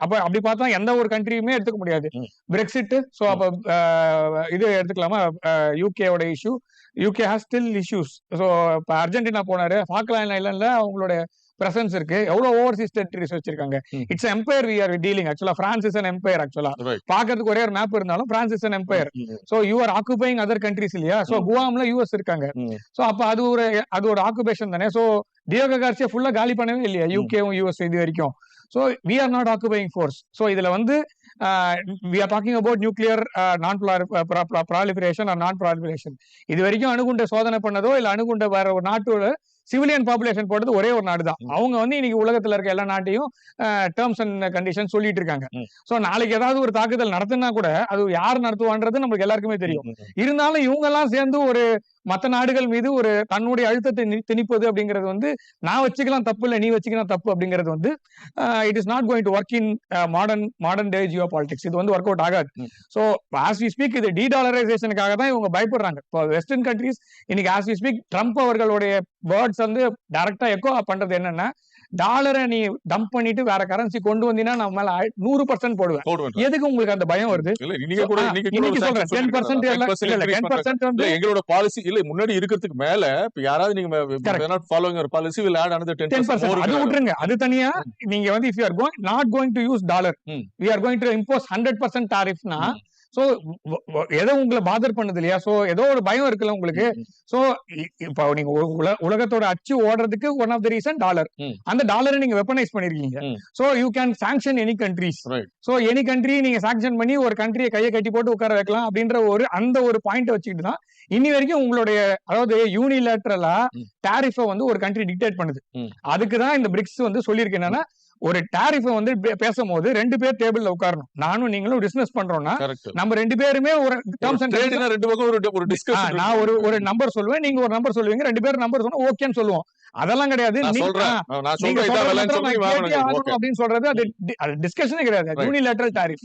அப்ப அப்படி பார்த்தா எந்த ஒரு கண்ட்ரியுமே எடுத்துக்க முடியாது. பிரெக்சிட் ஸோ அப்ப அஹ், இது எடுத்துக்கலாமா? யூகேவோட issue UK has still issues so இப்போ அர்ஜென்டினா போனாரு ஃபாக்லாண்ட் ஐலண்ட்ல அவங்களோட பிரசன்ஸ் இருக்கு. எவ்வளவு ஓவர்சீஸ் டெரிட்டரிஸ் வச்சிருக்காங்க. It's empire we are dealing ஆக்சுவலா பிரான்ஸ் இஸ் அன் எம்பையர் ஆக்சுவலா. பாக்கிறதுக்கு ஒரே ஒரு மேப் இருந்தாலும் France is an empire so you are occupying other countries இல்லையா? சோ. குவாம்ல யூஎஸ் இருக்காங்க. சோ அப்ப அது ஒரு அது ஒரு ஆக்குபேஷன் தானே. சோ டியோகா கார்சியா ஃபுல்லா காலி பண்ணவே இல்லையா? யூகேவும் யூஎஸ் இது வரைக்கும். So we are not occupying force so இதுல வந்து we are talking about nuclear non proliferation or நான் ப்ராலிபரேஷன் இது வரைக்கும் அணுகுண்ட சோதனை பண்ணதோ இல்ல அணுகுண்ட வேற ஒரு நாட்டோட சிவிலியன் பாப்புலேஷன் போட்டது ஒரே ஒரு நாடு தான். அவங்க வந்து இன்னைக்கு உலகத்துல இருக்க எல்லா நாட்டையும் டேர்ம்ஸ் அண்ட் கண்டிஷன் சொல்லிட்டு இருக்காங்க. சோ நாளைக்கு ஏதாவது ஒரு தாக்குதல் நடத்துனா கூட அது யார் நடத்துவான்றது நமக்கு எல்லாருக்குமே தெரியும். இருந்தாலும் இவங்க எல்லாம் சேர்ந்து ஒரு மத்த நாடுகள் மீது ஒரு தன்னுடைய அழுத்தத்தை திணிப்பது அப்படிங்கிறது வந்து நான் வச்சுக்கலாம் தப்பு இல்லை நீ வச்சுக்கலாம் தப்பு அப்படிங்கிறது வந்து it is not going to work in modern modern day geopolitics இது வந்து ஒர்க் அவுட் ஆகாது. ஸோ ஆஸ் வி ஸ்பீக் இது டீடாலரைசேஷனுக்காக தான் இவங்க பயப்படுறாங்க. இப்போ வெஸ்டர்ன் கண்ட்ரீஸ் இன்னைக்கு ஆஸ் வி ஸ்பீக் ட்ரம்ப் அவர்களுடைய வேர்ட்ஸ் வந்து டைரக்டா எக்கோ பண்றது என்னன்னா டாலரை நீ டம்ப் பண்ணிட்டு வேற கரன்சி கொண்டு வந்தீங்கன்னா நம்ம மேல நூறு பர்சன்ட் போடுவேன். எதுக்கு உங்களுக்கு அந்த பயம் வருது? இல்ல நீங்க கூட ஆ, நீங்க கூட இன்னைக்கு சொல்றேன். டென் பர்சன்ட் சொல்லிருக்காங்க. 10% இல்ல increase டென். பர்சன்ட் வந்து எங்களோட பாலிசி இல்ல முன்னாடி இருக்கிறதுக்கு மேல இப்ப யாராவது நீங்க ஃபாலோயிங் ஒரு policy will add another ten percent அது விட்டுருங்க. அது தனியா நீங்க வந்து if you are going not going to use dollar. We are going to impose hundred percent டாரிஃப்னா so ஏதோ உங்களை பாதர் பண்ணுது இல்லையா சோ ஏதோ ஒரு பயம் இருக்குல்ல உங்களுக்கு சோ இப்போ நீங்க உலகத்தோட அச்சு ஓடுறதுக்கு one of the reason dollar. அந்த டாலரை நீங்க வெப்பனைஸ் பண்ணிருக்கீங்க. So you can sanction any countries. So any country நீங்க சாங்ஷன் பண்ணி ஒரு கண்ட்ரியை கையை கட்டி போட்டு உட்கார வைக்கலாம் அப்படின்ற ஒரு அந்த ஒரு பாயிண்ட் வச்சுக்கிட்டு தான் இன்னி வரைக்கும் உங்களுடைய அதாவது யூனிலேட்டரலா ம். டாரிஃபை வந்து ஒரு கண்ட்ரி டிக்டேட் பண்ணுது. ம். அதுக்கு தான் இந்த பிரிக்ஸ் வந்து சொல்லியிருக்கு என்னன்னா ஒரு டாரிஃபை வந்து பேசும்போது ரெண்டு பேர் டேபிள்ல உட்காரணும். நானும் நீங்களும் பிசினஸ் பண்றோம்னா நம்ம ரெண்டு பேருமே ஒரு டேர்ம்ஸ் அண்ட் ரெண்டு பக்கம் ஒரு ஒரு நான் ஒரு ஒரு நம்பர் சொல்லுவேன் நீங்க ஒரு நம்பர் சொல்லுவீங்க ரெண்டு பேரும் நம்பர் சொன்னா ஓகேன்னு சொல்லுவோம். அதெல்லாம் கிடையாது. அப்படின்னு சொல்றது அது டி- டிஸ்கஷனே கிடையாது. யூனிலேட்டரல் டாரிஃப்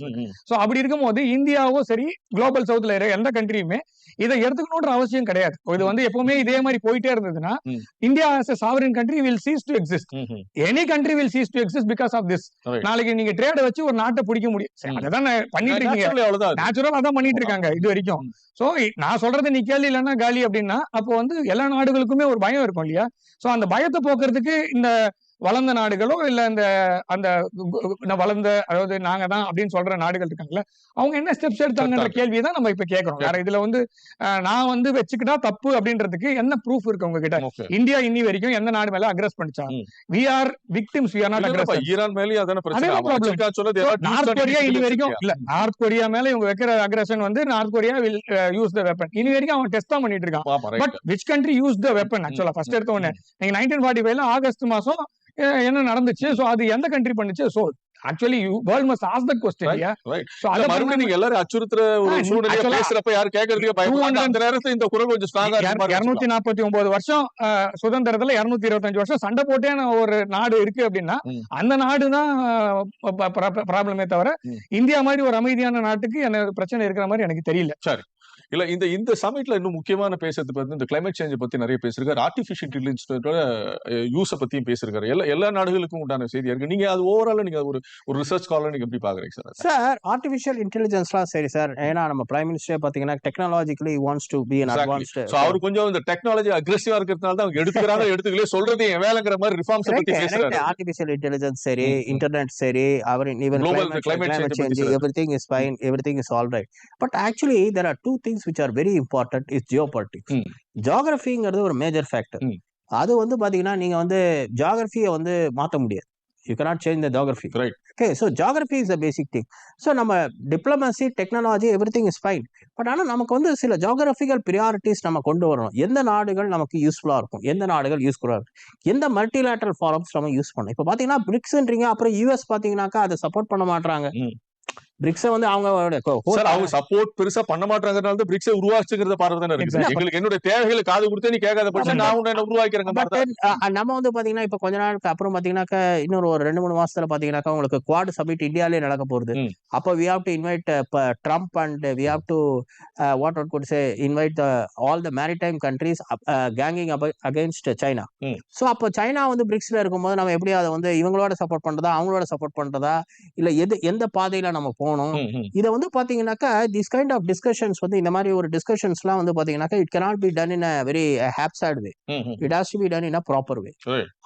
சோ அப்படி இருக்கும்போது இந்தியாவோ சரி குளோபல் சவுத்ல இருக்க எந்த கண்ட்ரியுமே இதை எடுத்துக்கணுன்ற அவசியம் கிடையாது. இது வந்து எப்பவுமே இதே மாதிரி போயிட்டே இருந்ததுன்னா. India sovereign country will cease to exist. Okay any country will to exist because of this. Right. நாளைக்கு நீங்க ட்ரேட வச்சு ஒரு நாட்டை பிடிக்க முடியும். நான் பண்ணிட்டு இருக்கீங்க. நேச்சுரல் அதான் பண்ணிட்டு இருக்காங்க இது வரைக்கும். சோ நான் சொல்றது நீ கேள்வி இல்லைன்னா காலி அப்படின்னா அப்போ வந்து எல்லா நாடுகளுக்குமே ஒரு பயம் இருக்கும் இல்லையா? சோ அந்த பயத்தை போக்குறதுக்கு இந்த வளர்ந்த நாடுகளோ இல்ல இந்த அந்த வளர்ந்த அதாவது நாங்க தான் அப்படின்னு சொல்ற நாடுகள் இருக்காங்கல்ல அவங்க என்ன ஸ்டெப்ஸ் எடுத்தாங்கன்ற எடுத்தாங்க. கேள்வியை தான் நம்ம இப்ப கேட்கறோம். வேற இதுல வந்து நான் வந்து வச்சுக்கிட்டா தப்பு அப்படின்றதுக்கு என்ன ப்ரூஃப் இருக்கு உங்ககிட்ட. இந்தியா இன்னி வரைக்கும் எந்த நாடு மேல aggress பண்ணிச்சா. We are victims we are not aggress Iran மேலயும் அதான பிரச்சனை? நார்த் கொரியா இனி வரைக்கும்? இல்ல நார்த் கொரியா மேல இவங்க வைக்கிற அக்ரஷன் வந்து North Korea will use the weapon இனி வரைக்கும் அவன் டெஸ்ட் தான் பண்ணிட்டு இருக்கான். But which country use the weapon ஆக்சுவலா ஃபர்ஸ்ட் எடுத்த உடனே. நீங்க நைன்டீன் ஃபார்ட்டி ஃபைவ்ல ஆகஸ்ட் மாசம் என்ன நடந்துச்சு? சோ அது எந்த கண்ட்ரி பண்ணுச்சு? So actually world must ask that question இல்லையா. சோ அத மறுபடியும் நீங்க எல்லாரும் அச்சுறுத்துற ஒரு ஆ, சூழ்நிலையை actually- பேசுறப்ப யாரும் கேட்கறதுக்கே பயப்படுறாங்க 200 அந்த நேரத்துல இந்த குரல் கொஞ்சம் ஸ்ட்ராங்கா நாற்பத்தி ஒன்பது வருஷம் அஹ், சுதந்திரத்துல இருநூத்தி இருபத்தஞ்சு வருஷம் சண்டை போட்டே ஒரு நாடு இருக்கு அப்படின்னா. அந்த நாடு தான் ப்ராப்ளமே தவிர. இந்தியா மாதிரி ஒரு அமைதியான நாட்டுக்கு எனக்கு பிரச்சனை இருக்கிற மாதிரி எனக்கு தெரியல. இல்ல இந்த இந்த சமிட்ல இன்னும் முக்கியமான பேசுறது பத்தி இந்த கிளைமேட் சேஞ்ச் பத்தி நிறைய பேசிருக்காரு. ஆர்டிபிஷியல் இன்டெலிஜென்ஸோட யூஸ பத்தியும் பேசிருக்காரு. எல்லா எல்லா நாடுகளுக்கும் உண்டான செய்தியா இருக்கு. நீங்க அது ஓவரால நீங்க ஒரு ஒரு ரிசர்ச் காலர் நீங்க எப்படி பாக்குறீங்க சார் சார் ஆர்டிஃபிஷியல் இன்டெலிஜென்ஸ்லாம் சரி சார். ஏன்னா நம்ம பிரைம் மினிஸ்டர் பாத்தீங்கன்னா technologically wants to be an. Advanced so அவரு கொஞ்சம் இந்த டெக்னாலஜி அக்ரெசிவா இருக்கிறதுனால தான் அவங்க எடுத்துக்கிறாங்க எடுத்துக்கலே சொல்றது என் வேலைங்கிற மாதிரி ரிஃபார்ம்ஸ் பத்தி பேசுறாரு. ஆர்டிபிஷியல் இன்டெலிஜென்ஸ் சரி. இன்டர்நெட் சரி அவர் ஈவன் சொல்றாரு. everything is fine everything is all right. But actually there are two which are very important is geopolitics. ம். ஜியோகிரபிங்கிறது ஒரு மேஜர் ஃபேக்டர். அது வந்து பாத்தீங்கன்னா நீங்க வந்து ஜியோகிரபியை வந்து மாத்த முடியாது. You cannot change the geography Right. Okay so geography is the basic thing so நம்ம diplomacy technology everything is fine but ஆனால் நமக்கு வந்து சில ஜியோகிரபிக்கல் ப்ரியாரிட்டிஸ் நம்ம கொண்டு வரணும். எந்த நாடுகள் நமக்கு யூஸ்ஃபுல்லாக இருக்கும்? எந்த நாடுகள் யூஸ்ஃபுல்லாக இருக்கும்? எந்த மல்டிலேட்டரல் ஃபாரம்ஸ் நம்ம யூஸ் பண்ணணும்? இப்போ பார்த்தீங்கன்னா பிரிக்ஸ்ன்றீங்க அப்புறம் யூஎஸ் பார்த்தீங்கன்னாக்கா அதை சப்போர்ட் பண்ண மாட்டாங்க. பிரிக்ஸை வந்து அவங்க அவங்க சப்போர்ட் பெருசா பண்ண மாட்டாங்கறதுனால தான் பிரிக்ஸை உருவாச்சுங்கிறத பார்வை தானே இருக்கு. எங்களுக்கு என்னுடைய தேவைகளை காது கொடுத்து நீ கேட்காத பட்சம். நான் உன்னை உருவாக்கிறேங்க நம்ம வந்து பாத்தீங்கன்னா இப்ப கொஞ்ச நாளுக்கு அப்புறம் பாத்தீங்கன்னாக்கா இன்னொரு ஒரு ரெண்டு மூணு மாசத்துல பாத்தீங்கன்னாக்கா உங்களுக்கு குவாட் சமிட் இந்தியாலே நடக்க போகுது. அப்போ we have to invite Trump and we have to what out good say invite all the maritime countries ganging against China. So அப்போ சைனா வந்து பிரிக்ஸ்ல இருக்கும்போது நம்ம எப்படி அதை வந்து இவங்களோட சப்போர்ட் பண்றதா அவங்களோட சப்போர்ட் பண்றதா இல்ல எது எந்த பாதையில நம்ம போகணும் இதை வந்து பாத்தீங்கன்னாக்கா திஸ் கைண்ட் ஆஃப் டிஸ்கஷன்ஸ் வந்து இந்த மாதிரி ஒரு டிஸ்கஷன்ஸ்லாம் வந்து பாத்தீங்கன்னாக்கா it cannot be done in a very haphazard way it has to be done in a proper way.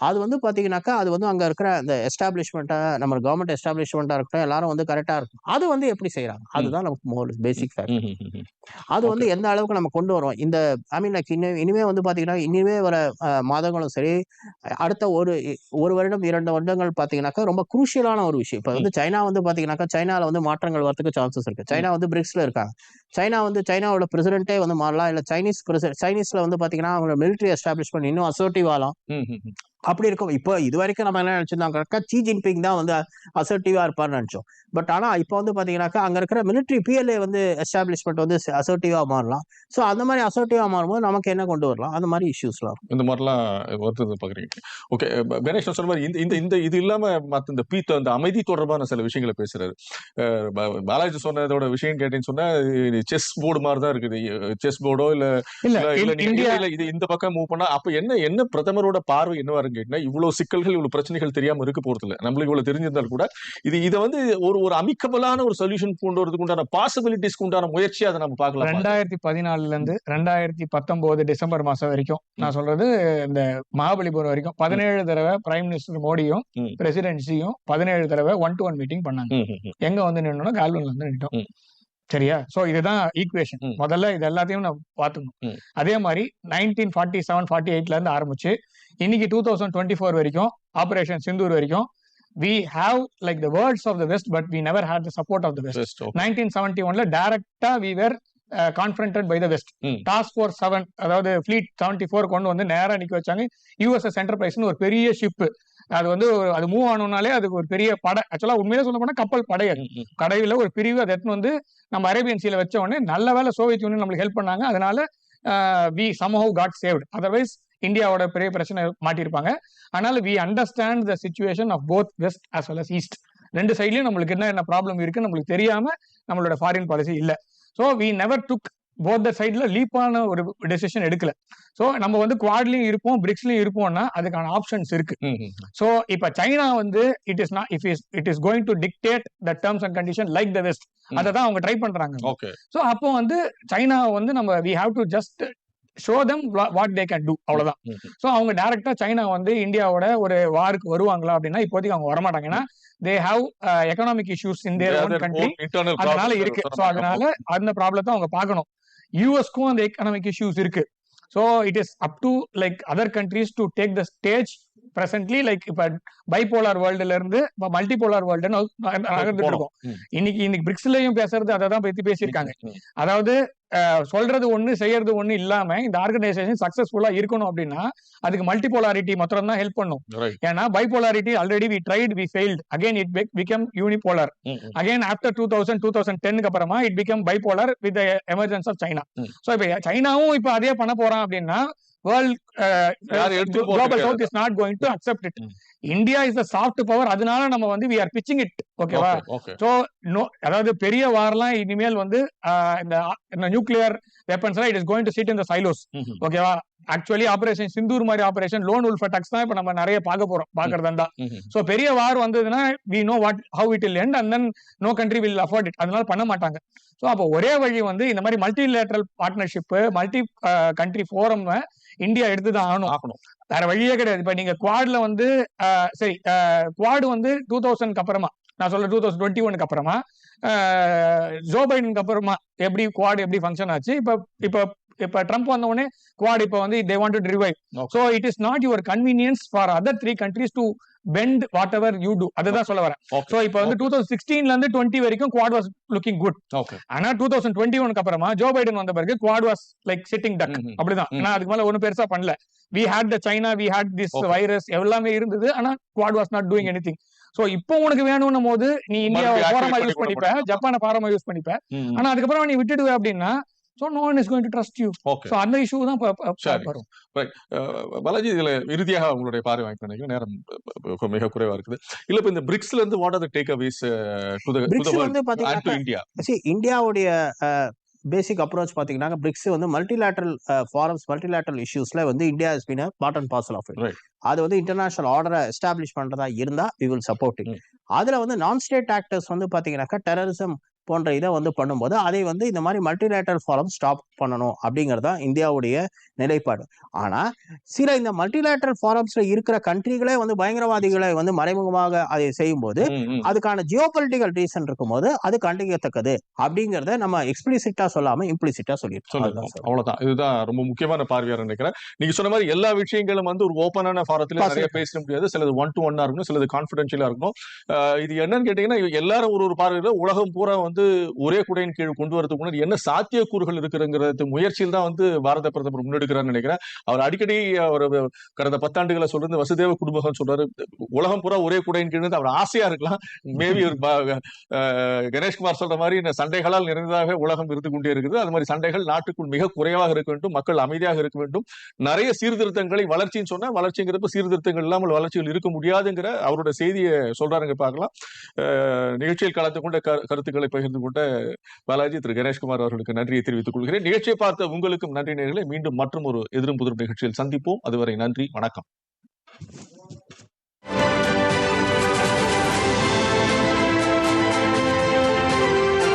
அது வந்து பாத்தீங்கன்னாக்கா அது வந்து அங்க இருக்கிற அந்த எஸ்டாப்ளிஷ்மெண்ட்டா நம்ம கவர்மெண்ட் எஸ்டாப்ளிஷ்மெண்ட்டா இருக்கட்டும் எல்லாரும் வந்து கரெக்டா இருக்கும் அது வந்து எப்படி செய்யறாங்க அதுதான் நமக்கு மோர் பேசிக் ஃபேக்ட் அது வந்து எந்த அளவுக்கு நம்ம கொண்டு வரோம் இந்த ஐ மீன் லைக் இன்னும் இனிமே வந்து பாத்தீங்கன்னா இனிமே வர மாதங்களும் சரி அடுத்த ஒரு ஒரு வருடம் இரண்டு வருடங்கள் பாத்தீங்கன்னாக்கா ரொம்ப குரூஷியலான ஒரு விஷயம். இப்போ வந்து சைனா வந்து பாத்தீங்கன்னாக்கா சைனால வந்து மாற்றங்கள் வரதுக்கு சான்சஸ் இருக்கு. சைனா வந்து பிரிக்ஸ்ல இருக்காங்க. சைனா வந்து சைனாவோட பிரசிடென்ட்டே வந்து மாறலாம். இல்ல சைனீஸ் பிரசிடென்ட் சைனீஸ்ல வந்து பாத்தீங்கன்னா அவங்க மிலிட்டரி எஸ்டாப்ளிஷ்மெண்ட் இன்னும் அசோர்ட்டிவ் ஆகலாம் அப்படி இருக்கும். இப்போ இது வரைக்கும் நம்ம என்ன நினைச்சிருந்தாங்க சி ஜின்பிங் தான் வந்து அசர்ட்டிவா இருப்பார்னு நினைச்சோம். பட் ஆனா இப்போ வந்து பாத்தீங்கன்னாக்கா அங்க இருக்கிற மிலிட்ரி பிஎல்ஏ வந்து எஸ்டாப்ளிஷ்மெண்ட் வந்து அசர்ட்டிவா மாறலாம். ஸோ அந்த மாதிரி அசர்ட்டிவா மாறும்போது நமக்கு என்ன கொண்டு வரலாம்? அந்த மாதிரி இஷ்யூஸ்லாம் இந்த மாதிரிலாம் வருது பாக்குறீங்க. ஓகே கணேஷ் சொன்ன மாதிரி இந்த இந்த இந்த இது இல்லாம மத்த இந்த பீத்த அந்த அமைதி தொடர்பான சில விஷயங்களை பேசுறாரு. பாலாஜி சொன்னதோட விஷயம் கேட்டேன்னு சொன்னா செஸ் போர்டு மாதிரி தான் இருக்குது. செஸ் போர்டோ இல்ல இது இந்த பக்கம் மூவ் பண்ணா அப்ப என்ன என்ன பிரதமரோட பார்வை என்னவா இருக்கு கேட்டீங்கன்னா இவ்வளவு சிக்கல்கள் இவ்வளவு பிரச்சனைகள் தெரியாம இருக்க போறது இல்ல நம்மளுக்கு இவ்வளவு தெரிஞ்சிருந்தால் கூட இது இதை வந்து ஒரு ஒரு அமிக்கபலான ஒரு சொல்யூஷன் கொண்டு வரதுக்கு உண்டான பாசிபிலிட்டிஸ்க்கு உண்டான முயற்சியை அதை நம்ம பார்க்கலாம்? ரெண்டாயிரத்தி பதினாலுல இருந்து ரெண்டாயிரத்தி பத்தொன்பது டிசம்பர் மாசம் வரைக்கும் நான் சொல்றது இந்த மகாபலிபுரம் வரைக்கும் பதினேழு தடவை பிரைம் மினிஸ்டர் மோடியும். பிரசிடென்சியும் பதினேழு தடவை ஒன் டு ஒன் மீட்டிங் பண்ணாங்க. எங்க வந்து நின்னோம் கால்வன்ல வந்து நின்னோம். ம். சரியா சோ இதுதான் ஈக்குவேஷன். முதல்ல இது எல்லாத்தையும் நம்ம பார்த்துக்கணும். அதே மாதிரி நைன்டீன் ஃபார்ட்டி செவன் ஃபார்ட்டி எயிட்ல இருந்து ஆரம்பிச்சு இன்னைக்கு டூ தௌசண்ட் டுவெண்ட்டி ஃபோர் வரைக்கும் ஆபரேஷன் சிந்தூர் வரைக்கும் we have like the words of the West but we never had the support of the West. Nineteen seventy ஒன்ல டைரக்டா we were confronted by the West. Task force seven அதாவது fleet seventy four கொண்டு வந்து நேரா நிக்க வச்சாங்க USS என்டர்பிரைஸ்னு ஒரு பெரிய ஷிப் அது வந்து ஒரு- அது மூவ் ஆனோம்னாலே அதுக்கு ஒரு பெரிய படை. ஆக்சுவலா உண்மையிலே சொல்ல போனா கப்பல் படை அது. கடையில ஒரு பிரிவு அதை எடுத்துன்னு வந்து நம்ம அரேபியன் சீல வச்ச உடனே நல்ல வேலை சோவியத் யூனியன் நம்மளுக்கு ஹெல்ப் பண்ணாங்க. அதனால we somehow got saved otherwise இந்தியாவோட பெரிய பிரச்சனை மாட்டியிருப்பாங்க. அதனால we understand the situation of both west as well as east ரெண்டு சைட்லயும் நம்மளுக்கு என்ன என்ன ப்ராப்ளம் இருக்கு நம்மளுக்கு தெரியாம நம்மளோட ஃபாரின் பாலிசி இல்ல. So we never took both the சைட்ல லீப்பான ஒரு டெசிஷன் எடுக்கல. ஸோ நம்ம வந்து குவாட்லயும் இருப்போம் பிரிக்ஸ்லயும் இருப்போம்னா அதுக்கான ஆப்ஷன்ஸ் இருக்கு. ஸோ இப்ப சைனா வந்து it is not if is it is going to dictate the terms and condition like the west. அதை தான் அவங்க ட்ரை பண்றாங்க. ஸோ அப்போ வந்து சைனா வந்து நம்ம we have to just show them what they can do hmm. So அவங்க டைரக்டா சைனா வந்து இந்தியாவோட ஒரு வாருக்கு வருவாங்களா அப்படின்னா இப்போதைக்கு அவங்க வரமாட்டாங்க. ஏன்னா they have economic issues in their own country அதனால இருக்கு. ஸோ அதனால அந்த ப்ராப்ளத்தை அவங்க பார்க்கணும். யூஎஸ்க்கும் அந்த எக்கனாமிக் இஷ்யூஸ் இருக்கு. So it is up to like other countries to take the stage presently like இப்ப பைபோலார் வேர்ல்டுல இருந்து இப்ப மல்டிபோலார் வேர்ல்டுன்னு நகர்ந்துட்டு. இருக்கோம். இன்னைக்கு இன்னைக்கு பிரிக்ஸ்லயும் பேசுறது அதை தான் பத்தி பேசியிருக்காங்க. அதாவது சொல்றது ஒண்ணு செய்யறது ஒண்ணு இல்லாம இந்த ஆர்கனைசேஷன் சக்சஸ்ஃபுல்லா இருக்கணும் அப்படின்னா அதுக்கு மல்டிபோலாரிட்டி மாத்திரம் தான் ஹெல்ப் பண்ணும். ஏன்னா bipolarity already we tried we failed again it became unipolar. Again after two thousand two thousand டென்னுக்கு அப்புறமா it became bipolar with emergence of China. So இப்போ சைனாவும் இப்போ அதே பண்ண போறான் அப்படின்னா world global. South is not going to accept it. India is soft power அதனால நம்ம வந்து வி ஆர் பிச்சிங் இட் ஓகேவா. ஸோ நோ அதாவது பெரிய வார்லாம் இனிமேல் வந்து ஆஹ், இந்த nuclear weapons it is going to sit in the silos. ஓகேவா ஆக்சுவலி ஆபரேஷன் சிந்தூர் மாதிரி ஆபரேஷன் லோன் உல்ஃப் அட்டாக்ஸ் தான் இப்போ நம்ம நிறைய பார்க்க போறோம் ம். ஸோ பெரிய வார் வந்ததுன்னா we know what how it will end and then no country will afford it அதனால பண்ண மாட்டாங்க ஸோ அப்போ ஒரே வழி வந்து இந்த மாதிரி multilateral partnership multi country forum India எடுத்து தான் ஆகணும் ஆகணும். வேற வழியே கிடையாது இப்ப நீங்க குவாட்ல வந்து சரி குவாடு வந்து டூ தௌசண்ட்க்கு அப்புறமா நான் சொல்ல டூ தௌசண்ட் டுவெண்ட்டி ஒனுக்கு அப்புறமா ஜோ பைடனுக்கு அப்புறமா எப்படி குவாட் எப்படி ஃபங்க்ஷன் ஆச்சு இப்ப இப்ப இப்ப ட்ரம்ப் வந்த உடனே குவாட் இப்ப வந்து they want to revive. So it is not your convenience for other three countries to bend whatever you do அதுதான் சொல்ல வரேன். ஸோ இப்போ வந்து டூ தௌசண்ட் சிக்ஸ்டீன்ல இருந்து டுவெண்ட்டி வரைக்கும் குவாட் வாஸ் லுக்கிங் குட். ஆனா டூ தௌசண்ட் டுவெண்ட்டி ஒனுக்கு அப்புறமா ஜோ பைடன் வந்த பிறகு quad was like sitting duck. அப்படிதான். ம். நான் அதுக்கு மேல ஒண்ணும் பெருசா பண்ணல. We had the China we had this. Virus எல்லாமே இருந்தது. ஆனா quad was not doing anything so இப்போ உனக்கு வேணும்னும் போது நீ இந்தியாவை பாரமா யூஸ் பண்ணி பண்ணிப்ப ஜப்பானை பாரமா யூஸ் பண்ணிப்ப. ம். ஆனா அதுக்கப்புறம் நீ விட்டுடுவ அப்படின்னா so no one is going to trust you Okay. So அந்த இஷ்யூ தான். வரும் அஹ் பாலாஜி இதுல இறுதியாக உங்களுடைய பார்வை வாங்கி நினைக்கிறேன் நேரம் மிக குறைவா இருக்குது இல்ல இப்ப இந்த பிரிக்ஸ்ல இருந்து what are the takeaways BRICS வந்து see இந்தியாவுடைய பேசிக் அப்ரோச் பாத்தீங்கன்னா பிரிக்ஸ் வந்து மல்டிலேட்டரல் ஃபாரம்ஸ் மல்டிலேட்டரல் இஷ்யூஸ்ல வந்து India is been part and parcel of it Right. அது வந்து இன்டர்நேஷனல் ஆர்டரை எஸ்டாப்ளிஷ் பண்றதா இருந்தா வி வில் சப்போர்ட். அதுல வந்து நான் ஸ்டேட் ஆக்டர்ஸ் வந்து பாத்தீங்கன்னாக்கா டெரரிசம் போன்ற இதை வந்து பண்ணும்போது அதை வந்து இந்த மாதிரி மல்டிலேட்டரல் ஃபாரம் ஸ்டாப் பண்ணணும் அப்படிங்கிறது தான் இந்தியாவுடைய நிலைப்பாடு. ஆனா சில இந்த மல்டிலேட்டரல் ஃபாரம்ஸ்ல இருக்கிற கண்ட்ரிகளே வந்து பயங்கரவாதிகளை வந்து மறைமுகமாக அதை செய்யும்போது. அதுக்கான ஜியோ பொலிட்டிக்கல் ரீசன் இருக்கும்போது அது கண்டிக்கத்தக்கது அப்படிங்கறத நம்ம எக்ஸ்பிளிசிட்டா சொல்லாம இம்ப்ளிசிட்டா சொல்லியிருக்கோம். சொல்லுங்க. அதுதான் சார். அவ்வளவுதான். இதுதான் ரொம்ப முக்கியமான பார்வையா நினைக்கிறேன் நீங்க சொன்ன மாதிரி எல்லா விஷயங்களும் வந்து ஒரு ஓப்பனான ஃபாரத்துல நிறைய. பேச முடியாது. சிலது ஒன் டு ஒன்னா இருக்கணும் சிலது கான்பிடென்ஷியலா இருக்கணும். இது என்னன்னு கேட்டீங்கன்னா எல்லாரும் ஒரு ஒரு பார்வையில உலகம் பூரா வந்து வந்து ஒரே குடையின் கீழ் கொண்டு வரதுக்கு முன்னாடி என்ன சாத்தியக்கூறுகள் இருக்குங்கிறது முயற்சியில் தான் வந்து பாரத பிரதமர் முன்னெடுக்கிறான்னு நினைக்கிறேன். அவர் அடிக்கடி அவர் கடந்த பத்தாண்டுகளை சொல்றது வசுதேவ குடும்பம் சொல்றாரு. உலகம் பூரா ஒரே குடையின் கீழ் அவர் ஆசையா இருக்கலாம். மேபி கணேஷ்குமார் சொல்ற மாதிரி இந்த சண்டைகளால் நிறைந்ததாக உலகம் இருந்து கொண்டே இருக்குது. அது மாதிரி சண்டைகள் நாட்டுக்குள் மிக குறைவாக இருக்க வேண்டும். மக்கள் அமைதியாக இருக்க வேண்டும். நிறைய சீர்திருத்தங்களை வளர்ச்சின்னு சொன்னா வளர்ச்சிங்கிறப்ப சீர்திருத்தங்கள் இல்லாமல் வளர்ச்சிகள் இருக்க முடியாதுங்கிற அவரோட செய்தியை சொல்றாருங்க பார்க்கலாம். நிகழ்ச்சியில் கலந்து கொண்ட கருத்துக்களை பகிர்ந்து கொண்ட பாலாஜி திரு கணேஷ்குமார் அவர்களுக்கு நன்றியை தெரிவித்துக் கொள்கிறேன். நிகழ்ச்சியை பார்த்த உங்களுக்கும் நன்றி நேர்களை மீண்டும் மற்றும் ஒரு எதிரும் புதிரும் நிகழ்ச்சியில் சந்திப்போம். அதுவரை நன்றி வணக்கம்.